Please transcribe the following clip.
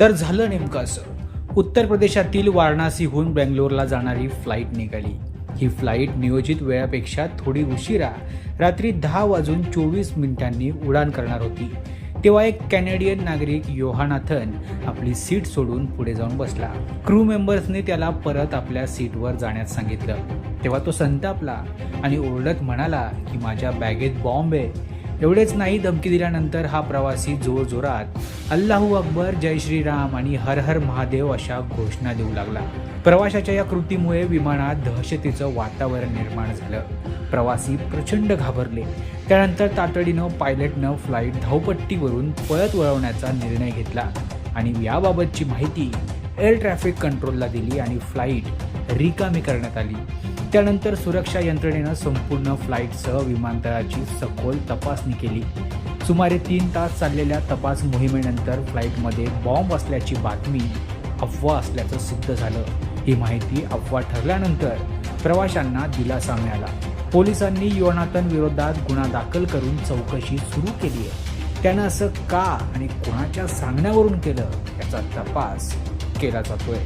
तर झालं नेमकं असं. उत्तर प्रदेशातील वाराणसीहून बेंगलोरला जाणारी फ्लाईट निघाली. ही फ्लाईट नियोजित वेळापेक्षा थोडी उशिरा रात्री दहा वाजून चोवीस मिनिटांनी उडान करणार होती. तेव्हा एक कॅनेडियन नागरिक योहानाथन आपली सीट सोडून पुढे जाऊन बसला. क्रू मेंबर्सने त्याला परत आपल्या सीटवर जाण्यास सांगितलं. तेव्हा तो संतापला आणि ओरडत म्हणाला की माझ्या बॅगेत बॉम्ब आहे. एवढेच नाही धमकी दिल्यानंतर हा प्रवासी जोरजोरात अल्लाहू अकबर जय श्रीराम आणि हर हर महादेव अशा घोषणा देऊ लागला. प्रवाशाच्या या कृतीमुळे विमानात दहशतीचं वातावरण निर्माण झालं. प्रवासी प्रचंड घाबरले. त्यानंतर तातडीनं पायलटनं फ्लाईट धावपट्टीवरून पळत वळवण्याचा निर्णय घेतला आणि याबाबतची माहिती एअर ट्रॅफिक कंट्रोलला दिली आणि फ्लाईट रिकामी करण्यात आली. त्यानंतर सुरक्षा यंत्रणेनं संपूर्ण फ्लाईटसह विमानतळाची सखोल तपासणी केली. सुमारे तीन तास चाललेल्या तपास मोहिमेनंतर फ्लाईटमध्ये बॉम्ब असल्याची बातमी अफवा असल्याचं सिद्ध झालं. ही माहिती अफवा ठरल्यानंतर प्रवाशांना दिलासा मिळाला. पोलिसांनी योनातन विरोधात गुन्हा दाखल करून चौकशी सुरू केली आहे. त्यानं असं का आणि कोणाच्या सांगण्यावरून केलं याचा तपास केला जातोय.